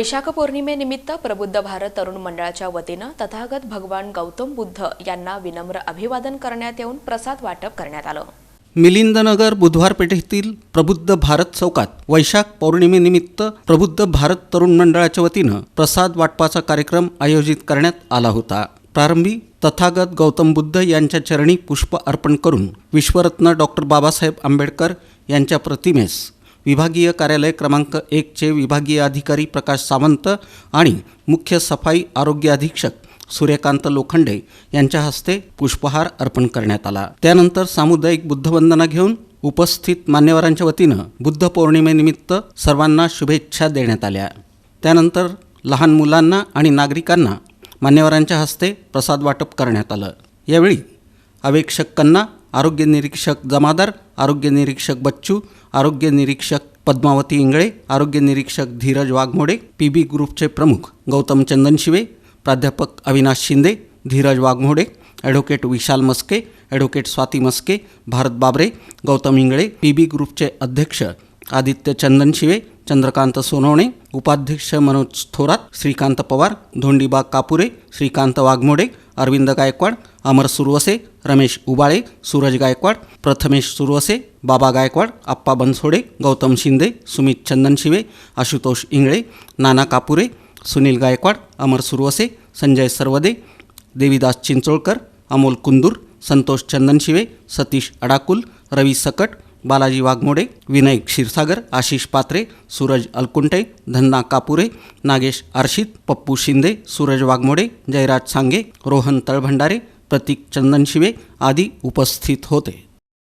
वैशाख पौर्णिमेनिमित्त प्रबुद्ध भारत तरुण मंडळाच्या वतीनं तथागत भगवान गौतम बुद्ध यांना विनम्र अभिवादन करण्यात येऊन प्रसाद वाटप करण्यात आलं. मिलिंदनगर बुधवार पेठेतील प्रबुद्ध भारत चौकात वैशाख पौर्णिमेनिमित्त प्रबुद्ध भारत तरुण मंडळाच्या वतीनं प्रसाद वाटपाचा कार्यक्रम आयोजित करण्यात आला होता. प्रारंभी तथागत गौतम बुद्ध यांच्या चरणी पुष्प अर्पण करून विश्वरत्न डॉक्टर बाबासाहेब आंबेडकर यांच्या प्रतिमेस विभागीय कार्यालय क्रमांक एकचे विभागीय अधिकारी प्रकाश सावंत आणि मुख्य सफाई आरोग्य अधीक्षक सूर्यकांत लोखंडे यांच्या हस्ते पुष्पहार अर्पण करण्यात आला. त्यानंतर सामुदायिक बुद्धवंदना घेऊन उपस्थित मान्यवरांच्या वतीनं बुद्ध पौर्णिमेनिमित्त सर्वांना शुभेच्छा देण्यात आल्या. त्यानंतर लहान मुलांना आणि नागरिकांना मान्यवरांच्या हस्ते प्रसाद वाटप करण्यात आलं. यावेळी अवेक्षकांना आरोग्य निरीक्षक जमादार आरोग्य निरीक्षक बच्चू आरोग्य निरीक्षक पद्मावती इंगळे आरोग्य निरीक्षक धीरज वाघमोडे पी बी ग्रुपचे प्रमुख गौतम चंदन शिवे प्राध्यापक Avinash Shinde Dhiraj Waghmode advocate Vishal Maske advocate Swati Maske Bharat Babre Gautam Ingale P बी ग्रुपचे अध्यक्ष आदित्य चंदनशिवे चंद्रकांत सोनवणे उपाध्यक्ष मनोज थोरात श्रीकांत पवार धोंडीबा कापुरे श्रीकांत वाघमोडे अरविंद गायकवाड अमर सुरवसे रमेश उबाळे सूरज गायकवाड प्रथमेश सुरवसे बाबा गायकवाड आप्पा बनसोडे गौतम शिंदे सुमित चंदनशिवे आशुतोष इंगळे नाना कापुरे सुनील गायकवाड अमर सुरवसे संजय सरवदे देवीदास चिंचोळकर अमोल कुंदूर संतोष चंदनशिवे सतीश अडाकुल रवी सकट बालाजी वाघमोडे विनय क्षीरसागर आशिष पात्रे सूरज अलकुंटे धन्ना कापुरे नागेश आर्शित पप्पू शिंदे सूरज वाघमोडे जयराज सांगे रोहन तळभंडारे प्रतीक चंदनशिवे आदी उपस्थित होते.